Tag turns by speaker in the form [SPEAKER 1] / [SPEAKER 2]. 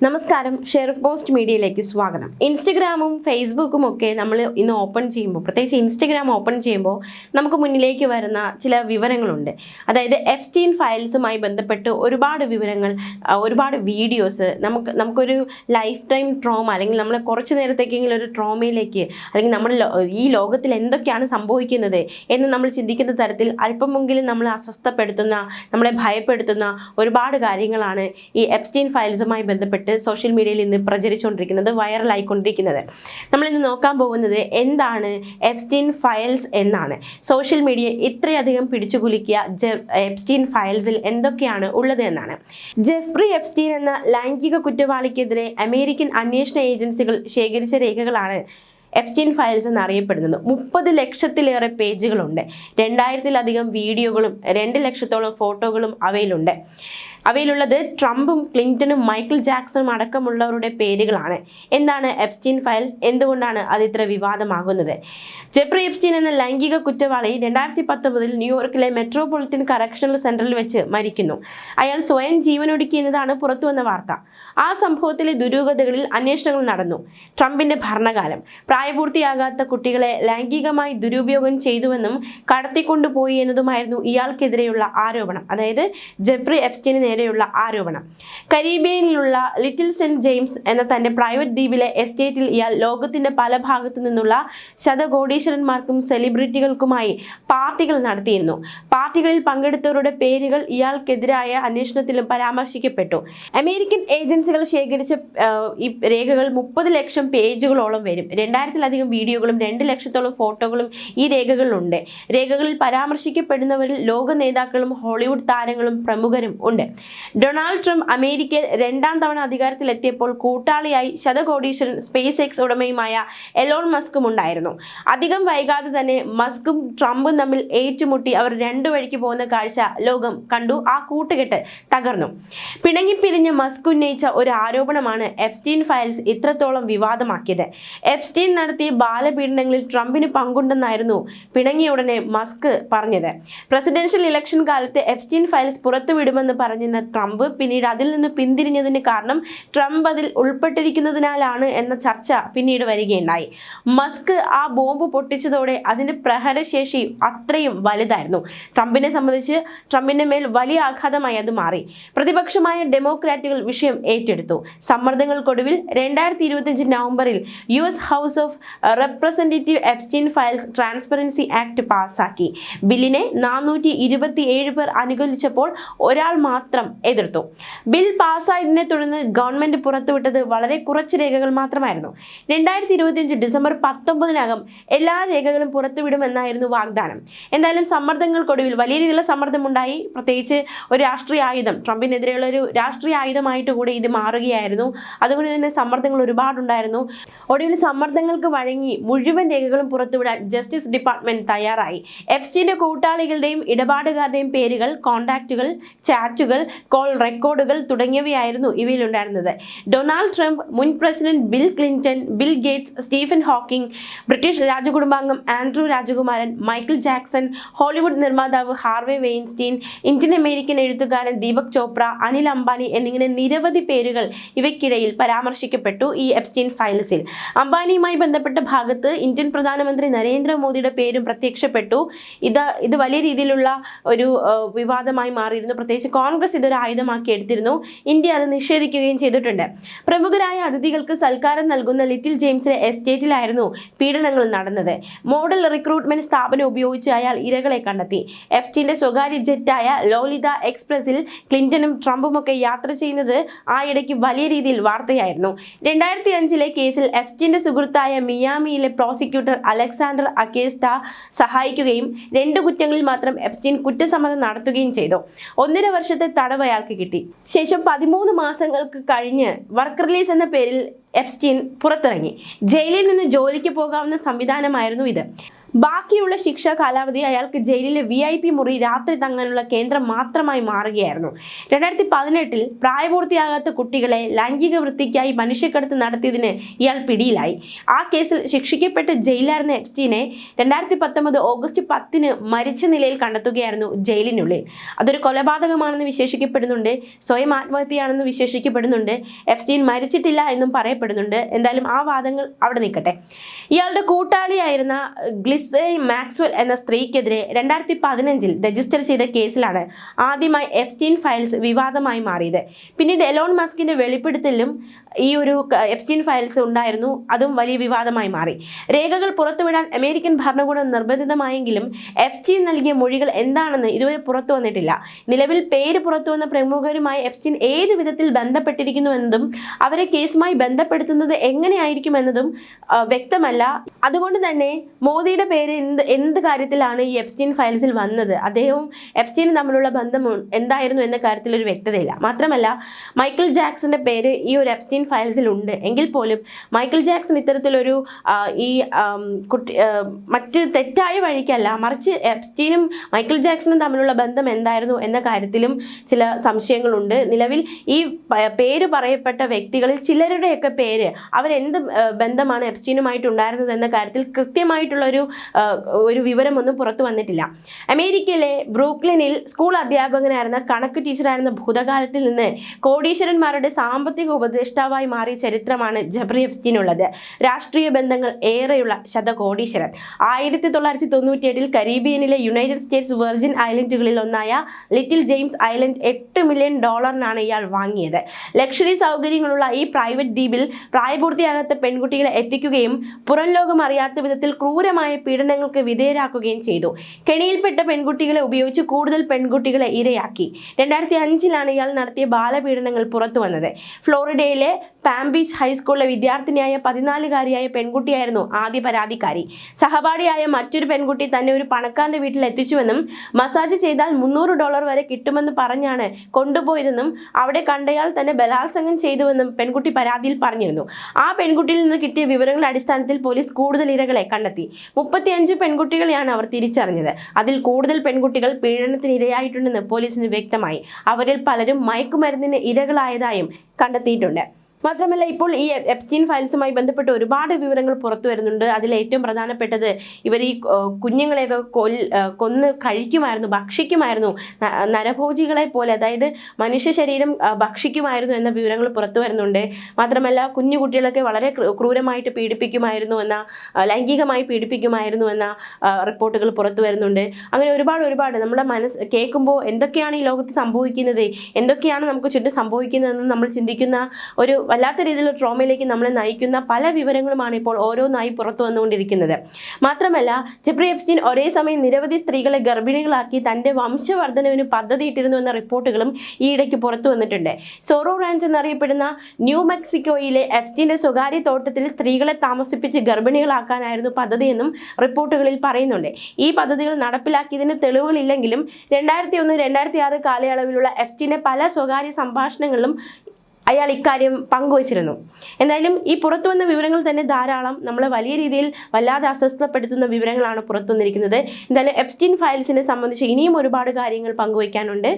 [SPEAKER 1] നമസ്കാരം share post മീഡിയയിലേക്ക് സ്വാഗതം. ഇൻസ്റ്റഗ്രാമും ഫേസ്ബുക്കും ഒക്കെ നമ്മൾ ഇന്ന് ഓപ്പൺ ചെയ്യുമ്പോൾ പ്രത്യേകിച്ച് ഇൻസ്റ്റഗ്രാം ഓപ്പൺ ചെയ്യുമ്പോൾ നമുക്ക് മുന്നിലേക്ക് വരുന്ന ചില വിവരങ്ങളുണ്ട്. അതായത് എഫ്സ്റ്റീൻ ഫയൽസുമായി ബന്ധപ്പെട്ട് ഒരുപാട് വിവരങ്ങൾ ഒരുപാട് വീഡിയോസ് നമുക്ക് നമുക്കൊരു ലൈഫ് ടൈം ട്രോമ അല്ലെങ്കിൽ നമ്മളെ കുറച്ച് നേരത്തേക്കെങ്കിലും ഒരു ട്രോമയിലേക്ക് അല്ലെങ്കിൽ നമ്മൾ ഈ ലോകത്തിൽ എന്തൊക്കെയാണ് സംഭവിക്കുന്നത് എന്ന് നമ്മൾ ചിന്തിക്കുന്ന തരത്തിൽ അല്പമെങ്കിലും നമ്മളെ അസ്വസ്ഥപ്പെടുത്തുന്ന നമ്മളെ ഭയപ്പെടുത്തുന്ന ഒരുപാട് കാര്യങ്ങളാണ് ഈ എപ്സ്റ്റീൻ ഫയൽസുമായി ബന്ധപ്പെട്ട് സോഷ്യൽ മീഡിയയിൽ ഇന്ന് പ്രചരിച്ചുകൊണ്ടിരിക്കുന്നത് വൈറലായിക്കൊണ്ടിരിക്കുന്നത് നമ്മളിന്ന് നോക്കാൻ പോകുന്നത് എന്താണ് എപ്സ്റ്റീൻ ഫയൽസ് എന്നാണ്. സോഷ്യൽ മീഡിയ ഇത്രയധികം പിടിച്ചുകുലുക്കിയ ജെ- എപ്സ്റ്റീൻ ഫയൽസിൽ എന്തൊക്കെയാണ് ഉള്ളത് എന്നാണ്. ജെഫ്രി എപ്സ്റ്റീൻ എന്ന ലൈംഗിക കുറ്റവാളിക്കെതിരെ അമേരിക്കൻ അന്വേഷണ ഏജൻസികൾ ശേഖരിച്ച രേഖകളാണ് എപ്സ്റ്റീൻ ഫയൽസ് എന്നറിയപ്പെടുന്നത്. മുപ്പത് ലക്ഷത്തിലേറെ പേജുകളുണ്ട്. രണ്ടായിരത്തിലധികം വീഡിയോകളും രണ്ട് ലക്ഷത്തോളം ഫോട്ടോകളും അവയിലുണ്ട്. അവയിലുള്ളത് ട്രംപും ക്ലിന്റണും മൈക്കിൾ ജാക്സണും അടക്കമുള്ളവരുടെ പേരുകളാണ്. എന്താണ് എപ്സ്റ്റീൻ ഫയൽസ്? എന്തുകൊണ്ടാണ് അത് ഇത്ര വിവാദമാകുന്നത്? ജെപ്രി എപ്സ്റ്റീൻ എന്ന ലൈംഗിക കുറ്റവാളി രണ്ടായിരത്തി പത്തൊമ്പതിൽ ന്യൂയോർക്കിലെ മെട്രോപൊളിറ്റൻ കറക്ഷണൽ സെന്ററിൽ വെച്ച് മരിക്കുന്നു. അയാൾ സ്വയം ജീവനൊടുക്കി എന്നതാണ് പുറത്തുവന്ന വാർത്ത. ആ സംഭവത്തിലെ ദുരൂഹതകളിൽ അന്വേഷണങ്ങൾ നടന്നു. ട്രംപിന്റെ ഭരണകാലം. പ്രായപൂർത്തിയാകാത്ത കുട്ടികളെ ലൈംഗികമായി ദുരുപയോഗം ചെയ്തുവെന്നും കടത്തിക്കൊണ്ടുപോയി എന്നതുമായിരുന്നു ഇയാൾക്കെതിരെയുള്ള ആരോപണം. അതായത് ജെബ്രി എപ്സ്റ്റീന് നേരെയുള്ള ആരോപണം. കരീബിയനിലുള്ള ലിറ്റിൽ സെന്റ് ജെയിംസ് എന്ന തന്റെ പ്രൈവറ്റ് ദ്വീപിലെ എസ്റ്റേറ്റിൽ ഇയാൾ ലോകത്തിന്റെ പല ഭാഗത്തു നിന്നുള്ള ശതകോടീശ്വരന്മാർക്കും സെലിബ്രിറ്റികൾക്കുമായി പാർട്ടികൾ നടത്തിയിരുന്നു. പാർട്ടികളിൽ പങ്കെടുത്തവരുടെ പേരുകൾ ഇയാൾക്കെതിരായ അന്വേഷണത്തിലും പരാമർശിക്കപ്പെട്ടു. അമേരിക്കൻ ഏജൻസികൾ ശേഖരിച്ച ഈ രേഖകൾ മുപ്പത് ലക്ഷം പേജുകളോളം വരും. രണ്ടായിരത്തിലധികം വീഡിയോകളും രണ്ട് ലക്ഷത്തോളം ഫോട്ടോകളും ഈ രേഖകളിലുണ്ട്. രേഖകളിൽ പരാമർശിക്കപ്പെടുന്നവരിൽ ലോക നേതാക്കളും ഹോളിവുഡ് താരങ്ങളും പ്രമുഖരും ഉണ്ട്. ഡൊണാൾഡ് ട്രംപ് അമേരിക്കയിൽ രണ്ടാം തവണ അധികാരത്തിലെത്തിയപ്പോൾ കൂട്ടാളിയായി ശതകോടീശ്വരൻ സ്പേസ് എക്സ് ഉടമയുമായ എലോൺ മസ്കും ഉണ്ടായിരുന്നു. അധികം വൈകാതെ തന്നെ മസ്കും ട്രംപും തമ്മിൽ ഏറ്റുമുട്ടി അവർ രണ്ടു വഴിക്ക് പോകുന്ന കാഴ്ച ലോകം കണ്ടു. ആ കൂട്ടുകെട്ട് തകർന്നു. പിണങ്ങിപ്പിരിഞ്ഞ മസ്ക് ഉന്നയിച്ച ഒരു ആരോപണമാണ് എഫ്സ്റ്റീൻ ഫയൽസ് ഇത്രത്തോളം വിവാദമാക്കിയത്. എപ്സ്റ്റീൻ നടത്തിയ ബാലപീഡനങ്ങളിൽ ട്രംപിന് പങ്കുണ്ടെന്നായിരുന്നു പിണങ്ങിയ ഉടനെ മസ്ക് പറഞ്ഞത്. പ്രസിഡൻഷ്യൽ ഇലക്ഷൻ കാലത്ത് എഫ്സ്റ്റീൻ ഫയൽസ് പുറത്തുവിടുമെന്ന് പറഞ്ഞിരുന്ന ട്രംപ് പിന്നീട് അതിൽ നിന്ന് പിന്തിരിഞ്ഞതിന് കാരണം ട്രംപ് അതിൽ ഉൾപ്പെട്ടിരിക്കുന്നതിനാലാണ് എന്ന ചർച്ച പിന്നീട് വരികയുണ്ടായി. മസ്ക് ആ ബോംബ് പൊട്ടിച്ചതോടെ അതിന്റെ പ്രഹരശേഷി അത്രയും വലുതായിരുന്നു. ട്രംപിനെ സംബന്ധിച്ച് ട്രംപിന്റെ മേൽ വലിയ ആഘാതമായി അത് മാറി. പ്രതിപക്ഷമായ ഡെമോക്രാറ്റുകൾ വിഷയം ഏറ്റെടുത്തു. സമ്മർദ്ദങ്ങൾക്കൊടുവിൽ രണ്ടായിരത്തി ഇരുപത്തിയഞ്ച് നവംബറിൽ U S House of Representative Epstein Files Transparency Act പാസാക്കി. ബില്ലിനെ നാനൂറ്റി ഇരുപത്തി ഏഴ് പേർ അനുകൂലിച്ചപ്പോൾ ഒരാൾ മാത്രം എതിർത്തു. ബിൽ പാസ്സായതിനെ തുടർന്ന് ഗവൺമെന്റ് പുറത്തുവിട്ടത് വളരെ കുറച്ച് രേഖകൾ മാത്രമായിരുന്നു. രണ്ടായിരത്തി ഇരുപത്തിയഞ്ച് ഡിസംബർ പത്തൊമ്പതിനകം എല്ലാ രേഖകളും പുറത്തുവിടുമെന്നായിരുന്നു വാഗ്ദാനം. എന്തായാലും സമ്മർദ്ദങ്ങൾക്കൊടുവിൽ വലിയ രീതിയിലുള്ള സമ്മർദ്ദമുണ്ടായി. പ്രത്യേകിച്ച് ഒരു രാഷ്ട്രീയ ആയുധം. ട്രംപിനെതിരെയുള്ള ഒരു രാഷ്ട്രീയ ആയുധമായിട്ട് കൂടി ഇത് മാറുകയായിരുന്നു. അതുകൊണ്ട് തന്നെ സമ്മർദ്ദങ്ങൾ ഒരുപാടുണ്ടായിരുന്നു. ഒടുവിൽ സമ്മർദ്ദങ്ങൾക്ക് വഴങ്ങി മുഴുവൻ രേഖകളും പുറത്തുവിടാൻ ജസ്റ്റിസ് ഡിപ്പാർട്ട്മെന്റ് തയ്യാറായി. എഫ്സ്റ്റീന്റെ കൂട്ടാളികളുടെയും ഇടപാടുകാരുടെയും പേരുകൾ കോണ്ടാക്റ്റുകൾ ചാറ്റുകൾ കോൾ റെക്കോർഡുകൾ തുടങ്ങിയവയായിരുന്നു ഇവയിലുണ്ടായിരുന്നത്. ഡൊണാൾഡ് ട്രംപ് മുൻ president Bill Clinton Bill Gates Stephen Hawking British രാജകുടുംബാംഗം Andrew രാജകുമാരൻ മൈക്കിൾ ജാക്സൺ ഹോളിവുഡ് നിർമ്മാതാവ് ഹാർവേ വെയിൻസ്റ്റീൻ ഇന്ത്യൻ അമേരിക്കൻ എഴുത്തുകാരൻ ദീപക് ചോപ്ര അനിൽ അംബാനി എന്നിങ്ങനെ നിരവധി പേരുകൾ ഇവയ്ക്കിടയിൽ പരാമർശിക്കപ്പെട്ടു ഈ എപ്സ്റ്റീൻ ഫയൽസിൽ. അംബാനിയുമായി ബന്ധപ്പെട്ട ഭാഗത്ത് ഇന്ത്യൻ പ്രധാനമന്ത്രി നരേന്ദ്രമോദിയുടെ പേരും പ്രത്യക്ഷപ്പെട്ടു. ഇത് ഇത് വലിയ രീതിയിലുള്ള ഒരു വിവാദമായി മാറിയിരുന്നു. പ്രത്യേകിച്ച് കോൺഗ്രസ് ഇതൊരു ആയുധമാക്കി എടുത്തിരുന്നു. ഇന്ത്യ അത് നിഷേധിക്കുകയും ചെയ്തിട്ടുണ്ട്. പ്രമുഖരായ അതിഥികൾക്ക് സൽക്കാരം നൽകുന്ന ലിറ്റിൽ ജെയിംസിലെ എസ്റ്റേറ്റിലായിരുന്നു പീഡനങ്ങൾ നടന്നത്. മോഡൽ റിക്രൂട്ട്മെന്റ് സ്ഥാപനം ഉപയോഗിച്ച് അയാൾ ഇരകളെ കണ്ടെത്തി. എഫ്സ്റ്റീന്റെ സ്വകാര്യ ജെറ്റായ ലോലിത എക്സ്പ്രസിൽ ക്ലിന്റണും ട്രംപുമൊക്കെ യാത്ര ചെയ്യുന്നത് ആ ഇടയ്ക്ക് വലിയ രീതിയിൽ വാർത്തയായിരുന്നു. രണ്ടായിരത്തി അഞ്ചിലെ കേസിൽ എഫ്സ്റ്റീന്റെ സുഹൃത്തായ മിയാമിയിലെ പ്രോസിക്യൂട്ടർ അലക്സാണ്ടർ അക്കേസ്ത സഹായിക്കുകയും രണ്ട് കുറ്റങ്ങളിൽ മാത്രം എഫ്സ്റ്റീൻ കുറ്റസമ്മതം നടത്തുകയും ചെയ്തു. ഒന്നര വർഷത്തെ തടവ് അയാൾക്ക് കിട്ടി. ശേഷം പതിമൂന്ന് മാസങ്ങൾക്ക് കഴിഞ്ഞ് വർക്ക് റിലീസ് എന്ന പേരിൽ എപ്സ്റ്റീൻ പുറത്തിറങ്ങി. ജയിലിൽ നിന്ന് ജോലിക്ക് പോകാവുന്ന സംവിധാനമായിരുന്നു ഇത്. ബാക്കിയുള്ള ശിക്ഷാ കാലാവധി അയാൾക്ക് ജയിലിലെ വി ഐ പി മുറി രാത്രി തങ്ങാനുള്ള കേന്ദ്രം മാത്രമായി മാറുകയായിരുന്നു. രണ്ടായിരത്തി പതിനെട്ടിൽ പ്രായപൂർത്തിയാകാത്ത കുട്ടികളെ ലൈംഗിക വൃത്തിക്കായി മനുഷ്യക്കടത്ത് നടത്തിയതിന് ഇയാൾ പിടിയിലായി. ആ കേസിൽ ശിക്ഷിക്കപ്പെട്ട് ജയിലായിരുന്ന എപ്സ്റ്റീനെ രണ്ടായിരത്തി പത്തൊമ്പത് ഓഗസ്റ്റ് പത്തിന് മരിച്ച നിലയിൽ കണ്ടെത്തുകയായിരുന്നു ജയിലിനുള്ളിൽ. അതൊരു കൊലപാതകമാണെന്ന് വിശേഷിക്കപ്പെടുന്നുണ്ട്. സ്വയം ആത്മഹത്യയാണെന്ന് വിശേഷിക്കപ്പെടുന്നുണ്ട്. എപ്സ്റ്റീൻ മരിച്ചിട്ടില്ല എന്നും പറയപ്പെടുന്നുണ്ട്. എന്തായാലും ആ വാദങ്ങൾ അവിടെ നിൽക്കട്ടെ. ഇയാളുടെ കൂട്ടാളിയായിരുന്ന ഗ്ലിസെ മാക്സ്വൽ എന്ന സ്ത്രീക്കെതിരെ രണ്ടായിരത്തി പതിനഞ്ചിൽ രജിസ്റ്റർ ചെയ്ത കേസിലാണ് ആദ്യമായി എഫ്സ്റ്റീൻ ഫയൽസ് വിവാദമായി മാറിയത്. പിന്നീട് എലോൺ മസ്കിന്റെ വെളിപ്പെടുത്തലിലും ഈ ഒരു എഫ്സ്റ്റീൻ ഫയൽസ് ഉണ്ടായിരുന്നു. അതും വലിയ വിവാദമായി മാറി. രേഖകൾ പുറത്തുവിടാൻ അമേരിക്കൻ ഭരണകൂടം നിർബന്ധിതമായെങ്കിലും എഫ്സ്റ്റീൻ നൽകിയ മൊഴികൾ എന്താണെന്ന് ഇതുവരെ പുറത്തു വന്നിട്ടില്ല. നിലവിൽ പേര് പുറത്തു വന്ന പ്രമുഖരുമായി എഫ്സ്റ്റീൻ ഏത് വിധത്തിൽ ബന്ധപ്പെട്ടിരിക്കുന്നുവെന്നതും അവരെ കേസുമായി ബന്ധപ്പെടുത്തുന്നത് എങ്ങനെയായിരിക്കുമെന്നതും എന്നതും വ്യക്തമല്ല. അതുകൊണ്ട് തന്നെ മോദിയുടെ പേര് എന്ത് എന്ത് കാര്യത്തിലാണ് ഈ എപ്സ്റ്റീൻ ഫയൽസിൽ വന്നത്? അദ്ദേഹവും എപ്സ്റ്റീനും തമ്മിലുള്ള ബന്ധം എന്തായിരുന്നു എന്ന കാര്യത്തിൽ ഒരു വ്യക്തതയില്ല. മാത്രമല്ല മൈക്കിൾ ജാക്സന്റെ പേര് ഈ ഒരു എപ്സ്റ്റീൻ ഫയൽസിൽ ഉണ്ട്. എങ്കിൽ പോലും മൈക്കിൾ ജാക്സൺ ഇത്തരത്തിലൊരു ഈ കുട്ടി മറ്റ് തെറ്റായ വഴിക്കല്ല മറിച്ച് എപ്സ്റ്റീനും മൈക്കിൾ ജാക്സണും തമ്മിലുള്ള ബന്ധം എന്തായിരുന്നു എന്ന കാര്യത്തിലും ചില സംശയങ്ങളുണ്ട്. നിലവിൽ ഈ പേര് പറയപ്പെട്ട വ്യക്തികളിൽ ചിലരുടെയൊക്കെ പേര് അവരെന്ത് ബന്ധമാണ് എപ്സ്റ്റീനുമായിട്ട് ഉണ്ടായിരുന്നത് എന്ന കാര്യത്തിൽ കൃത്യമായിട്ടുള്ള ഒരു വിവരമൊന്നും പുറത്തു വന്നിട്ടില്ല. അമേരിക്കയിലെ ബ്രൂക്ലിനിൽ സ്കൂൾ അധ്യാപകനായിരുന്ന കണക്ക് ടീച്ചറായിരുന്ന ഭൂതകാലത്തിൽ നിന്ന് കോടീശ്വരന്മാരുടെ സാമ്പത്തിക ഉപദേഷ്ടാവായി മാറിയ ചരിത്രമാണ് ജബ്രി എപ്സ്റ്റീനുള്ളത് രാഷ്ട്രീയ ബന്ധങ്ങൾ ഏറെയുള്ള ശതകോടീശ്വരൻ ആയിരത്തി തൊള്ളായിരത്തി തൊണ്ണൂറ്റിയെട്ടിൽ കരീബിയനിലെ യുണൈറ്റഡ് സ്റ്റേറ്റ്സ് വെർജിൻ ഐലൻഡുകളിൽ ഒന്നായ ലിറ്റിൽ ജെയിംസ് ഐലൻഡ് എട്ട് മില്യൺ ഡോളറിനാണ് ഇയാൾ വാങ്ങിയത്. ലക്ഷറി സൗകര്യങ്ങളുള്ള ഈ പ്രൈവറ്റ് ദ്വീപിൽ പ്രായപൂർത്തിയാകാത്ത പെൺകുട്ടികളെ എത്തിക്കുകയും പുറം ലോകം അറിയാത്ത വിധത്തിൽ ക്രൂരമായ പീഡനങ്ങൾക്ക് വിധേയരാക്കുകയും ചെയ്തു. കെണിയിൽപ്പെട്ട പെൺകുട്ടികളെ ഉപയോഗിച്ച് കൂടുതൽ പെൺകുട്ടികളെ ഇരയാക്കി. രണ്ടായിരത്തി അഞ്ചിലാണ് ഇയാൾ നടത്തിയ ബാലപീഡനങ്ങൾ പുറത്തു വന്നത്. ഫ്ലോറിഡയിലെ പാംബീച്ച് ഹൈസ്കൂളിലെ വിദ്യാർത്ഥിനിയായ പതിനാലുകാരിയായ പെൺകുട്ടിയായിരുന്നു ആദ്യ പരാതിക്കാരി. സഹപാഠിയായ മറ്റൊരു പെൺകുട്ടി തന്നെ ഒരു പണക്കാരന്റെ വീട്ടിൽ എത്തിച്ചുവെന്നും മസാജ് ചെയ്താൽ മുന്നൂറ് ഡോളർ വരെ കിട്ടുമെന്ന് പറഞ്ഞാണ് കൊണ്ടുപോയതെന്നും അവിടെ കണ്ടയാൾ തന്നെ ബലാത്സംഗം ചെയ്തുവെന്നും പെൺകുട്ടി പരാതിയിൽ പറഞ്ഞിരുന്നു. ആ പെൺകുട്ടിയിൽ നിന്ന് കിട്ടിയ വിവരങ്ങളുടെ അടിസ്ഥാനത്തിൽ പോലീസ് കൂടുതൽ ഇരകളെ കണ്ടെത്തി. മുപ്പത്തിയഞ്ച് പെൺകുട്ടികളെയാണ് അവർ തിരിച്ചറിഞ്ഞത്. അതിൽ കൂടുതൽ പെൺകുട്ടികൾ പീഡനത്തിന് ഇരയായിട്ടുണ്ടെന്ന് പോലീസിന് വ്യക്തമായി. അവരിൽ പലരും മയക്കുമരുന്നിന് ഇരകളായതായും കണ്ടെത്തിയിട്ടുണ്ട്. മാത്രമല്ല ഇപ്പോൾ ഈ എപ്സ്റ്റീൻ ഫയൽസുമായി ബന്ധപ്പെട്ട് ഒരുപാട് വിവരങ്ങൾ പുറത്തു വരുന്നുണ്ട്. അതിൽ ഏറ്റവും പ്രധാനപ്പെട്ടത് ഇവർ ഈ കുഞ്ഞുങ്ങളെയൊക്കെ കൊൽ കൊന്ന് കഴിക്കുമായിരുന്നു ഭക്ഷിക്കുമായിരുന്നു. നരഭോജികളെ പോലെ അതായത് മനുഷ്യ ശരീരം ഭക്ഷിക്കുമായിരുന്നു എന്ന വിവരങ്ങൾ പുറത്തു വരുന്നുണ്ട്. മാത്രമല്ല കുഞ്ഞു കുട്ടികളൊക്കെ വളരെ ക്രൂരമായിട്ട് പീഡിപ്പിക്കുമായിരുന്നു എന്ന ലൈംഗികമായി പീഡിപ്പിക്കുമായിരുന്നു എന്ന റിപ്പോർട്ടുകൾ പുറത്തു വരുന്നുണ്ട്. അങ്ങനെ ഒരുപാട് ഒരുപാട് നമ്മുടെ മനസ്സ് കേൾക്കുമ്പോൾ എന്തൊക്കെയാണ് ഈ ലോകത്ത് സംഭവിക്കുന്നത്? എന്തൊക്കെയാണ് നമുക്ക് ചുറ്റും സംഭവിക്കുന്നതെന്ന് നമ്മൾ ചിന്തിക്കുന്ന ഒരു വല്ലാത്ത രീതിയിലുള്ള ട്രോമയിലേക്ക് നമ്മളെ നയിക്കുന്ന പല വിവരങ്ങളുമാണ് ഇപ്പോൾ ഓരോന്നായി പുറത്തു വന്നുകൊണ്ടിരിക്കുന്നത്. മാത്രമല്ല ജെബ്രി എപ്സ്റ്റീൻ ഒരേ സമയം നിരവധി സ്ത്രീകളെ ഗർഭിണികളാക്കി തന്റെ വംശവർദ്ധനവിന് പദ്ധതിയിട്ടിരുന്നു എന്ന റിപ്പോർട്ടുകളും ഈയിടയ്ക്ക് പുറത്തു വന്നിട്ടുണ്ട്. സോറോ റാഞ്ച് എന്നറിയപ്പെടുന്ന ന്യൂ മെക്സിക്കോയിലെ എഫ്സ്റ്റീന്റെ സ്വകാര്യ തോട്ടത്തിൽ സ്ത്രീകളെ താമസിപ്പിച്ച് ഗർഭിണികളാക്കാനായിരുന്നു പദ്ധതിയെന്നും റിപ്പോർട്ടുകളിൽ പറയുന്നുണ്ട്. ഈ പദ്ധതികൾ നടപ്പിലാക്കിയതിന് തെളിവുകളില്ലെങ്കിലും രണ്ടായിരത്തി ഒന്ന് രണ്ടായിരത്തി ആറ് കാലയളവിലുള്ള എഫ്സ്റ്റീന്റെ പല സ്വകാര്യ സംഭാഷണങ്ങളിലും അയാൾ ഇക്കാര്യം പങ്കുവച്ചിരുന്നു. എന്തായാലും ഈ പുറത്തു വന്ന വിവരങ്ങൾ തന്നെ ധാരാളം. നമ്മളെ വലിയ രീതിയിൽ വല്ലാതെ അസ്വസ്ഥപ്പെടുത്തുന്ന വിവരങ്ങളാണ് പുറത്തു വന്നിരിക്കുന്നത് എന്തായാലും എപ്സ്റ്റീൻ ഫയൽസിനെ സംബന്ധിച്ച് ഇനിയും ഒരുപാട് കാര്യങ്ങൾ പങ്കുവയ്ക്കാനുണ്ട്.